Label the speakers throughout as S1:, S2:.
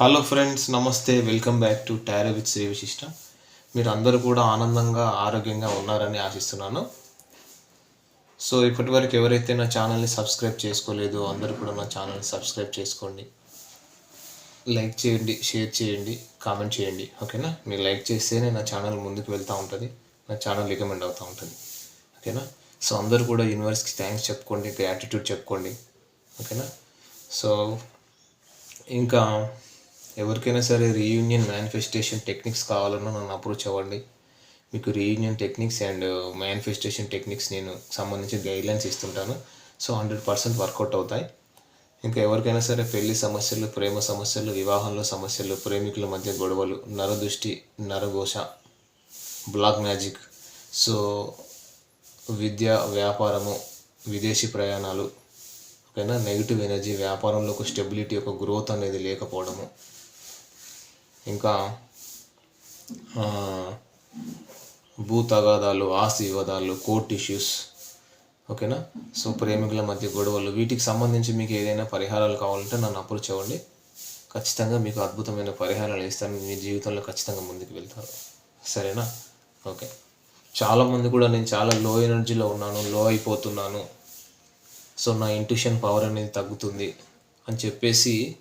S1: Hello friends నమస్తే. Welcome back to tarot with Shri Vishishta మీరు అందరూ కూడా ఆనందంగా ఆరోగ్యంగా ఉన్నారని ఆశిస్తున్నాను. సో ఇప్పటి వరకు ఎవరైతే నా ఛానల్ని సబ్స్క్రైబ్ చేసుకోలేదో అందరూ కూడా నా ఛానల్ని సబ్స్క్రైబ్ చేసుకోండి. లైక్ చేయండి షేర్ చేయండి కామెంట్ చేయండి. ఓకేనా? మీరు లైక్ చేస్తేనే నా ఛానల్ ముందుకు వెళ్తూ ఉంటుంది నా ఛానల్ రికమెండ్ అవుతూ ఉంటుంది. ఓకేనా? సో అందరూ కూడా యూనివర్స్కి థ్యాంక్స్ చెప్పుకోండి గ్రాటిట్యూడ్ చెప్పుకోండి. ఓకేనా? సో ఇంకా ఎవరికైనా సరే రీయూనియన్ మేనిఫెస్టేషన్ టెక్నిక్స్ కావాలన్నా నన్ను అప్రోచ్ అవ్వండి. మీకు reunion techniques and manifestation techniques నేను సంబంధించి guidelines ఇస్తుంటాను. So hundred percent work out అవుతాయి. ఇంకా ఎవరికైనా సరే పెళ్ళి సమస్యలు ప్రేమ సమస్యలు వివాహంలో సమస్యలు ప్రేమికుల మధ్య గొడవలు నరదృష్టి నరఘోష బ్లాక్ మ్యాజిక్ సో విద్య వ్యాపారము విదేశీ ప్రయాణాలు ఓకేనా? నెగిటివ్ ఎనర్జీ వ్యాపారంలో ఒక స్టెబిలిటీ ఒక గ్రోత్ అనేది లేకపోవడము. ఇంకా ఆ, భూ తగాదాలు ఆస్తి వివాదాలు కోర్ట్ ఇష్యూస్ ఓకేనా? సో ప్రేమికుల మధ్య గొడవలు వీటికి సంబంధించి మీకు ఏదైనా పరిహారాలు కావాలంటే నన్ను అప్రోచ్ అవ్వండి. ఖచ్చితంగా మీకు అద్భుతమైన పరిహారాలు ఇస్తాను. మీ జీవితంలో ఖచ్చితంగా ముందుకు వెళ్తారు. సరేనా? ఓకే. చాలామంది కూడా నేను చాలా లో ఎనర్జీలో ఉన్నాను లో అయిపోతున్నాను. సో నా ఇంట్యూషన్ పవర్ అనేది తగ్గుతుంది అని చెప్పేసి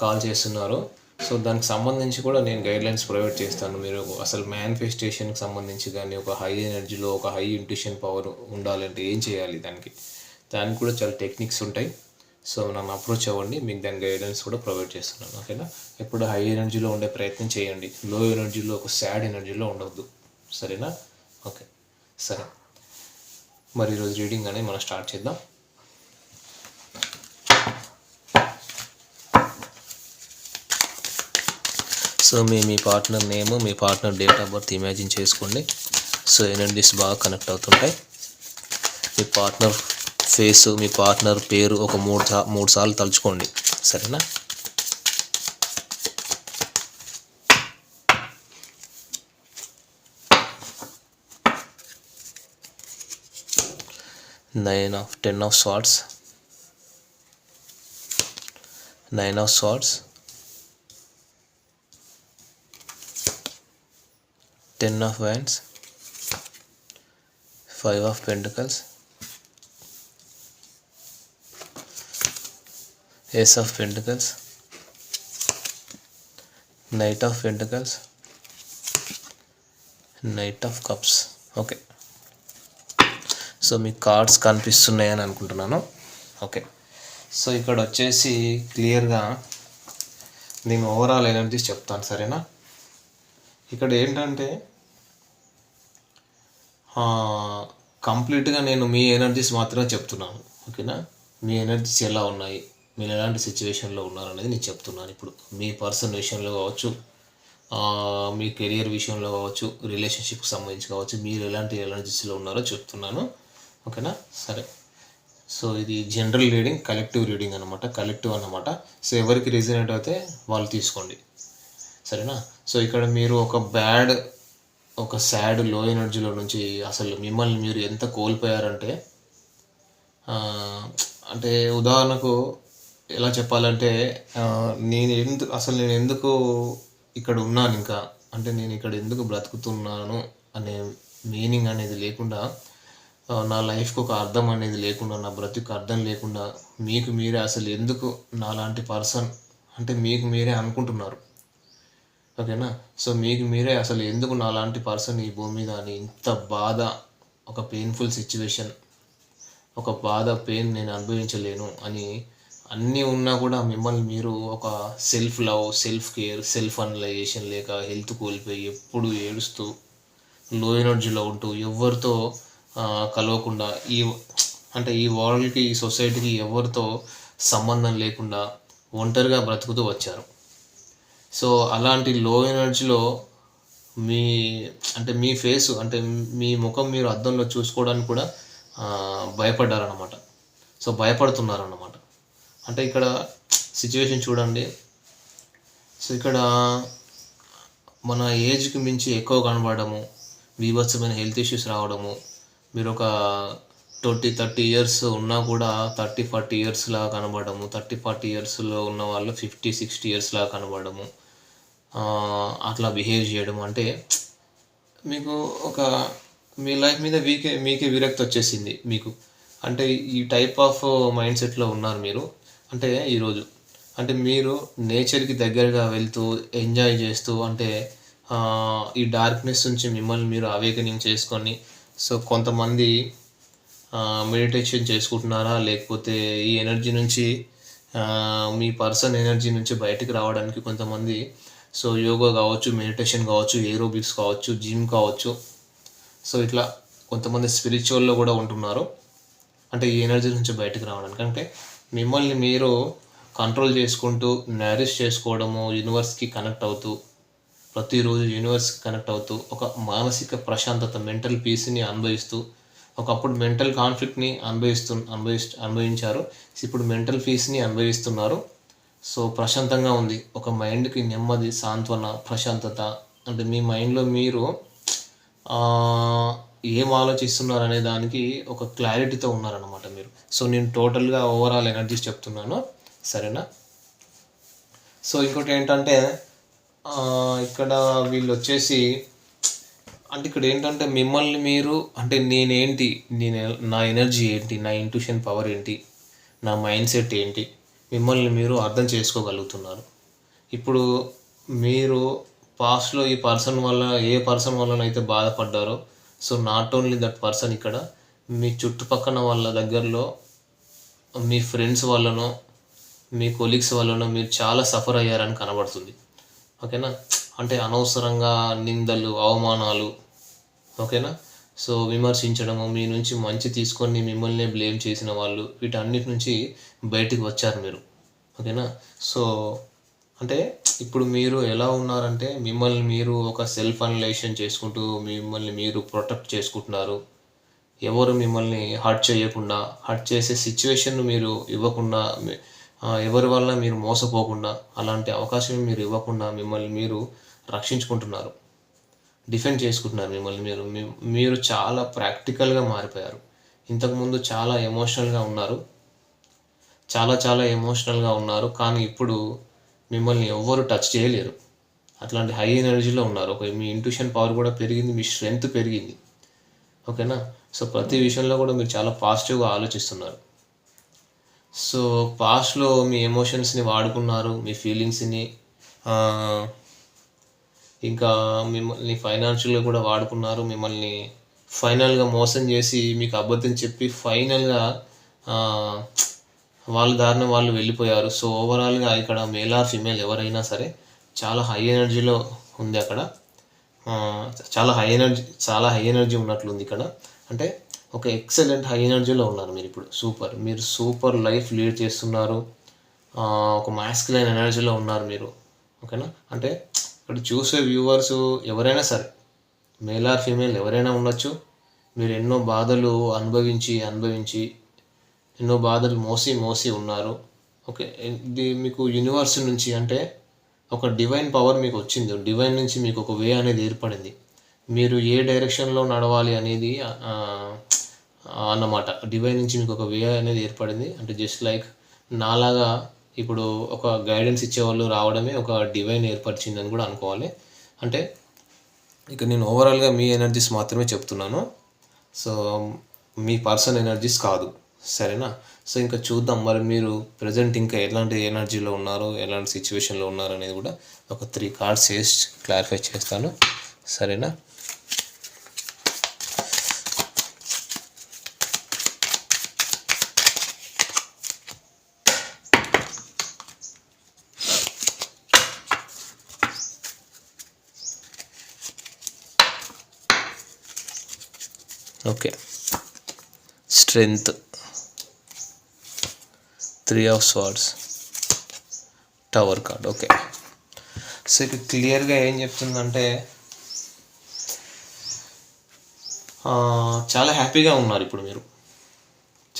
S1: కాల్ చేస్తున్నారు. సో దానికి సంబంధించి కూడా నేను గైడ్లైన్స్ ప్రొవైడ్ చేస్తాను. మీరు అసలు మేనిఫెస్టేషన్కి సంబంధించి కానీ ఒక హై ఎనర్జీలో ఒక హై ఇంట్యూషన్ పవర్ ఉండాలంటే ఏం చేయాలి దానికి? దానికి కూడా చాలా టెక్నిక్స్ ఉంటాయి. సో నన్ను అప్రోచ్ అవ్వండి. మీకు దాని గైడెన్స్ కూడా ప్రొవైడ్ చేస్తున్నాను. ఓకేనా? ఎప్పుడు హై ఎనర్జీలో ఉండే ప్రయత్నం చేయండి. లో ఎనర్జీలో ఒక సాడ్ ఎనర్జీలో ఉండవద్దు సరేనా? ఓకే. సరే. మరి ఈరోజు రీడింగ్ అనేది మనం స్టార్ట్ చేద్దాం. సో మీ మీ partner name me partner date of birth imagine చేసుకోండి. సో ఎనర్జీస్ బాగా కనెక్ట్ అవుతుంటాయి. మీ పార్ట్నర్ ఫేస్ మీ పార్ట్నర్ పేరు ఒక మూడు సా మూడు సార్లు తలుచుకోండి. సరేనా? Nine of ten of swords nine of swords ten of wands five of pentacles ace of pentacles knight of pentacles knight of cups. Okay. So me cards కనిపిస్తున్నాయని అనుకుంటున్నాను. ఓకే. సో ఇక్కడ వచ్చేసి క్లియర్గా నేను ఓవరాల్ ఎనర్జీస్ చెప్తాను సరేనా? ఇక్కడ ఏంటంటే కంప్లీట్గా నేను మీ ఎనర్జీస్ మాత్రమే చెప్తున్నాను ఓకేనా? మీ ఎనర్జీస్ ఎలా ఉన్నాయి? మీరు ఎలాంటి సిచ్యువేషన్లో ఉన్నారు అనేది నేను చెప్తున్నాను ఇప్పుడు. మీ పర్సన్ విషయంలో కావచ్చు మీ కెరియర్ విషయంలో కావచ్చు రిలేషన్షిప్కి సంబంధించి కావచ్చు మీరు ఎలాంటి ఎనర్జీస్లో ఉన్నారో చెప్తున్నాను ఓకేనా? సరే. సో ఇది జనరల్ రీడింగ్ కలెక్టివ్ రీడింగ్ అనమాట కలెక్టివ్ అనమాట సో ఎవరికి రీజనేట్ అయితే వాళ్ళు తీసుకోండి. సరేనా? సో ఇక్కడ మీరు ఒక బ్యాడ్ ఒక సాడ్లో ఎనర్జీలో నుంచి అసలు మిమ్మల్ని మీరు ఎంత కోల్పోయారంటే అంటే ఉదాహరణకు ఎలా చెప్పాలంటే నేను ఎందుకు అసలు నేను ఎందుకు ఇక్కడ ఉన్నాను ఇంకా? అంటే నేను ఇక్కడ ఎందుకు బ్రతుకుతున్నాను అనే మీనింగ్ అనేది లేకుండా నా లైఫ్కి ఒక అర్థం అనేది లేకుండా నా బ్రతుకు అర్థం లేకుండా మీకు మీరే అసలు ఎందుకు నాలాంటి పర్సన్ అంటే మీకు మీరే అనుకుంటున్నారు? ఓకేనా? సో మీకు మీరే అసలు ఎందుకు నాలాంటి పర్సన్ ఈ భూమి మీద అని ఇంత బాధ ఒక పెయిన్ఫుల్ సిచ్యువేషన్ ఒక బాధ పెయిన్ నేను అనుభవించలేను అని అన్నీ ఉన్నా కూడా మిమ్మల్ని మీరు ఒక self love self care self analysation లేక హెల్త్ కోల్పోయి ఎప్పుడు ఏడుస్తూ లో ఎనర్జీలో ఉంటూ ఎవరితో కలవకుండా ఈ అంటే ఈ వరల్డ్కి ఈ సొసైటీకి ఎవరితో సంబంధం లేకుండా ఒంటరిగా బ్రతుకుతూ వచ్చారు. సో అలాంటి లో ఎనర్జీలో మీ అంటే మీ ఫేస్ అంటే మీ ముఖం మీరు అద్దంలో చూసుకోవడానికి కూడా భయపడ్డారనమాట సో భయపడుతున్నారన్నమాట. అంటే ఇక్కడ సిచ్యువేషన్ చూడండి. సో ఇక్కడ మన ఏజ్కి మించి ఎక్కువ కనబడము బీభత్సమైన హెల్త్ ఇష్యూస్ రావడము మీరు ఒక ట్వంటీ థర్టీ ఇయర్స్ ఉన్నా కూడా థర్టీ ఫార్టీ ఇయర్స్ లాగా కనబడము థర్టీ ఫార్టీ ఇయర్స్లో ఉన్న వాళ్ళు ఫిఫ్టీ సిక్స్టీ ఇయర్స్ లాగా కనబడము. అట్లా బిహేవ్ చేయడం అంటే మీకు ఒక మీ లైఫ్ మీద వీకే మీకే విరక్తి వచ్చేసింది మీకు. అంటే ఈ టైప్ ఆఫ్ మైండ్ సెట్లో ఉన్నారు మీరు. అంటే ఈరోజు అంటే మీరు నేచర్కి దగ్గరగా వెళ్తూ ఎంజాయ్ చేస్తూ అంటే ఈ డార్క్నెస్ నుంచి మిమ్మల్ని మీరు అవేకనింగ్ చేసుకొని సో కొంతమంది మెడిటేషన్ చేసుకుంటున్నారా? లేకపోతే ఈ ఎనర్జీ నుంచి మీ పర్సన్ ఎనర్జీ నుంచి బయటకు రావడానికి కొంతమంది సో యోగా కావచ్చు మెడిటేషన్ కావచ్చు ఏరోబిక్స్ కావచ్చు జిమ్ కావచ్చు. సో ఇట్లా కొంతమంది స్పిరిచువల్లో కూడా ఉంటున్నారు. అంటే ఈ ఎనర్జీ నుంచి బయటకు రావడానికి. అంటే మిమ్మల్ని మీరు కంట్రోల్ చేసుకుంటూ నరిష్ చేసుకోవడము యూనివర్స్కి కనెక్ట్ అవుతూ ప్రతిరోజు యూనివర్స్కి కనెక్ట్ అవుతూ ఒక మానసిక ప్రశాంతత మెంటల్ పీస్ని అనుభవిస్తూ ఒకప్పుడు మెంటల్ కాన్ఫ్లిక్ట్ని అనుభవిస్తూ అనుభవిస్తూ అనుభవించారు. ఇప్పుడు మెంటల్ పీస్ని అనుభవిస్తున్నారు. సో ప్రశాంతంగా ఉంది. ఒక మైండ్కి నెమ్మది సాంత్వన ప్రశాంతత. అంటే మీ మైండ్లో మీరు ఏం ఆలోచిస్తున్నారు అనే దానికి ఒక క్లారిటీతో ఉన్నారనమాట మీరు. సో నేను టోటల్గా ఓవరాల్ ఎనర్జీస్ చెప్తున్నాను. సరేనా? సో ఇంకోటి ఏంటంటే ఇక్కడ వీళ్ళు వచ్చేసి అంటే ఇక్కడ ఏంటంటే మిమ్మల్ని మీరు అంటే నేనేంటి నేను నా ఎనర్జీ ఏంటి నా ఇంట్యూషన్ పవర్ ఏంటి నా మైండ్ సెట్ ఏంటి మిమ్మల్ని మీరు అర్థం చేసుకోగలుగుతున్నారు. ఇప్పుడు మీరు పాస్ట్లో ఈ పర్సన్ వల్ల ఏ పర్సన్ వల్లనైతే బాధపడ్డారో so not only that person ఇక్కడ మీ చుట్టుపక్కల వాళ్ళ దగ్గరలో మీ ఫ్రెండ్స్ వల్లనో మీ కొలీగ్స్ వల్లనో మీరు చాలా సఫర్ అయ్యారని కనబడుతుంది. ఓకేనా? అంటే అనవసరంగా నిందలు అవమానాలు ఓకేనా? సో విమర్శించడము మీ నుంచి మంచి తీసుకొని మిమ్మల్ని బ్లేమ్ చేసిన వాళ్ళు వీటన్నిటి నుంచి బయటికి వచ్చారు మీరు. ఓకేనా? సో అంటే ఇప్పుడు మీరు ఎలా ఉన్నారంటే మిమ్మల్ని మీరు ఒక సెల్ఫ్ అనలైజేషన్ చేసుకుంటూ మిమ్మల్ని మీరు ప్రొటెక్ట్ చేసుకుంటున్నారు. ఎవరు మిమ్మల్ని హర్ట్ చేయకుండా హర్ట్ చేసే సిచ్యువేషన్ మీరు ఇవ్వకుండా ఎవరి వల్ల మీరు మోసపోకుండా అలాంటి అవకాశం మీరు ఇవ్వకుండా మిమ్మల్ని మీరు రక్షించుకుంటున్నారు. డిఫెండ్ చేసుకుంటున్నారు మిమ్మల్ని. మీరు మీరు చాలా ప్రాక్టికల్గా మారిపోయారు. ఇంతకుముందు చాలా ఎమోషనల్గా ఉన్నారు. చాలా చాలా ఎమోషనల్గా ఉన్నారు. కానీ ఇప్పుడు మిమ్మల్ని ఎవ్వరు టచ్ చేయలేరు. అట్లాంటి హై ఎనర్జీలో ఉన్నారు. ఒక మీ ఇంట్యూషన్ పవర్ కూడా పెరిగింది మీ స్ట్రెంగ్త్ పెరిగింది. ఓకేనా? సో ప్రతి విషయంలో కూడా మీరు చాలా పాజిటివ్గా ఆలోచిస్తున్నారు. సో పాస్ట్లో మీ ఎమోషన్స్ని వాడుకున్నారు మీ ఫీలింగ్స్ని ఇంకా మిమ్మల్ని ఫైనాన్షియల్గా కూడా వాడుకున్నారు. మిమ్మల్ని ఫైనల్గా మోసం చేసి మీకు అబద్ధం చెప్పి ఫైనల్గా వాళ్ళ దారిన వాళ్ళు వెళ్ళిపోయారు. సో ఓవరాల్గా ఇక్కడ మేల్ ఆర్ ఫిమేల్ ఎవరైనా సరే చాలా హై ఎనర్జీలో ఉంది అక్కడ. చాలా హై ఎనర్జీ చాలా హై ఎనర్జీ ఉన్నట్లుంది ఇక్కడ. అంటే ఒక ఎక్సలెంట్ హై ఎనర్జీలో ఉన్నారు మీరు ఇప్పుడు. సూపర్ మీరు సూపర్ లైఫ్ లీడ్ చేస్తున్నారు. ఒక మాస్కులైన్ ఎనర్జీలో ఉన్నారు మీరు. ఓకేనా అంటే ఇక్కడ చూసే వ్యూవర్స్ ఎవరైనా సరే మేల్ ఆర్ ఫీమేల్ ఎవరైనా ఉండొచ్చు. మీరు ఎన్నో బాధలు అనుభవించి అనుభవించి ఎన్నో బాధలు మోసి మోసి ఉన్నారు. ఓకే ఇది మీకు యూనివర్స్ నుంచి అంటే ఒక డివైన్ పవర్ మీకు వచ్చింది. డివైన్ నుంచి మీకు ఒక వే అనేది ఏర్పడింది. మీరు ఏ డైరెక్షన్లో నడవాలి అనేది అన్నమాట. డివైన్ నుంచి మీకు ఒక వే అనేది ఏర్పడింది. అంటే జస్ట్ లైక్ నాలాగా ఇప్పుడు ఒక గైడెన్స్ ఇచ్చేవాళ్ళు రావడమే ఒక డివైన్ ఏర్పరిచిందని కూడా అనుకోవాలి. అంటే ఇక నేను ఓవరాల్గా మీ ఎనర్జీస్ మాత్రమే చెప్తున్నాను. సో మీ పర్సన్ ఎనర్జీస్ కాదు. సరేనా? సో ఇంకా చూద్దాం. మరి మీరు ప్రజెంట్ ఇంకా ఎలాంటి ఎనర్జీలో ఉన్నారు ఎలాంటి సిచ్యువేషన్లో ఉన్నారు అనేది కూడా ఒక త్రీ కార్డ్స్ వేసి క్లారిఫై చేస్తాను. సరేనా? Okay. Strength. Three of swords. Tower card. Okay. So ఇక క్లియర్గా ఏం చెప్తుందంటే చాలా హ్యాపీగా ఉన్నారు ఇప్పుడు మీరు.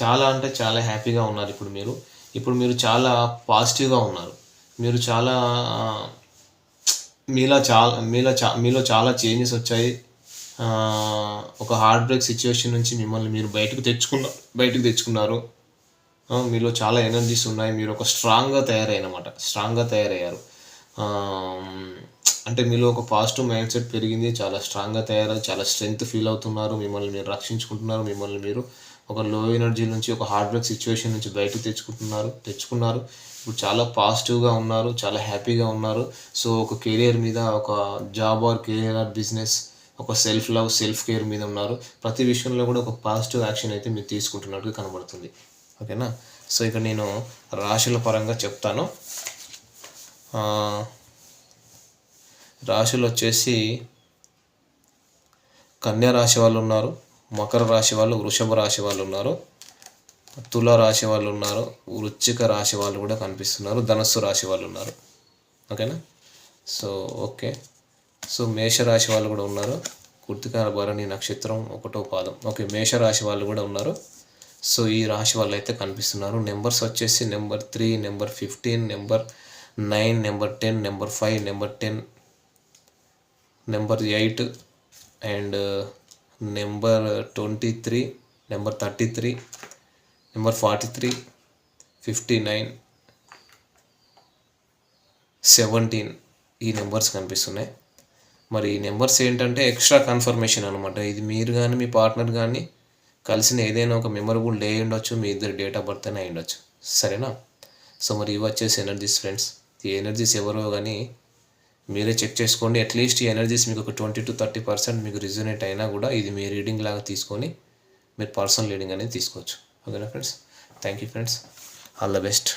S1: చాలా అంటే చాలా హ్యాపీగా ఉన్నారు ఇప్పుడు మీరు. ఇప్పుడు మీరు చాలా పాజిటివ్గా ఉన్నారు. మీరు చాలా మీలో చాలా మీలో చా మీలో చాలా చేంజెస్ వచ్చాయి. ఒక హార్ట్ బ్రేక్ సిచ్యువేషన్ నుంచి మిమ్మల్ని మీరు బయటకు తెచ్చుకున్నారు బయటకు తెచ్చుకున్నారు. మీలో చాలా ఎనర్జీస్ ఉన్నాయి. మీరు ఒక స్ట్రాంగ్గా తయారయ్యారన్నమాట స్ట్రాంగ్గా తయారయ్యారు. అంటే మీలో ఒక పాజిటివ్ మైండ్ సెట్ పెరిగింది. చాలా స్ట్రాంగ్గా తయారు చాలా స్ట్రెంగ్త్ ఫీల్ అవుతున్నారు. మిమ్మల్ని మీరు రక్షించుకుంటున్నారు. మిమ్మల్ని మీరు ఒక లో ఎనర్జీ నుంచి ఒక హార్డ్ బ్రేక్ సిచ్యువేషన్ నుంచి బయటకు తెచ్చుకుంటున్నారు. తెచ్చుకున్నారు. ఇప్పుడు చాలా పాజిటివ్గా ఉన్నారు. చాలా హ్యాపీగా ఉన్నారు. సో ఒక కెరియర్ మీద ఒక job or career or business ఒక సెల్ఫ్ లవ్ సెల్ఫ్ కేర్ మీద ఉన్నారు. ప్రతి విషయంలో కూడా ఒక పాజిటివ్ యాక్షన్ అయితే మీరు తీసుకుంటున్నట్టుగా కనబడుతుంది. ఓకేనా సో ఇక నేను రాశుల పరంగా చెప్తాను. రాశులు వచ్చేసి కన్యా రాశి వాళ్ళు ఉన్నారు మకర రాశి వాళ్ళు వృషభ రాశి వాళ్ళు ఉన్నారు తుల రాశి వాళ్ళు ఉన్నారు వృచ్చిక రాశి వాళ్ళు కూడా కనిపిస్తున్నారు ధనస్సు రాశి వాళ్ళు ఉన్నారు. ఓకేనా సో ఓకే సో మేషరాశి వాళ్ళు కూడా ఉన్నారు. కృతిక భరణి నక్షత్రం ఒకటో పాదం. ఓకే మేషరాశి వాళ్ళు కూడా ఉన్నారు. సో ఈ రాశి వాళ్ళు అయితే కనిపిస్తున్నారు. నెంబర్స్ వచ్చేసి number three number fifteen number nine number ten number five number ten number eight and number twenty three number thirty three number forty three fifty nine seventeen ఈ నెంబర్స్ కనిపిస్తున్నాయి. మరి ఈ నెంబర్స్ ఏంటంటే ఎక్స్ట్రా కన్ఫర్మేషన్ అనమాట ఇది మీరు కానీ మీ partner కానీ కలిసిన ఏదైనా ఒక మెమరబుల్ డే ఉండొచ్చు మీ ఇద్దరు డేట్ ఆఫ్ బర్త్ అయినా ఉండొచ్చు. సరేనా? సో మరి ఇవి వచ్చేసి ఎనర్జీస్ ఫ్రెండ్స్. ఈ ఎనర్జీస్ ఎవరో కానీ మీరే చెక్ చేసుకోండి. అట్లీస్ట్ ఈ ఎనర్జీస్ మీకు ఒక ట్వంటీ టు థర్టీ పర్సెంట్ మీకు రిజనేట్ అయినా కూడా ఇది మీ రీడింగ్ లాగా తీసుకొని మీరు పర్సనల్ రీడింగ్ అనేది తీసుకోవచ్చు. ఓకేనా friends? Thank you friends. All the best.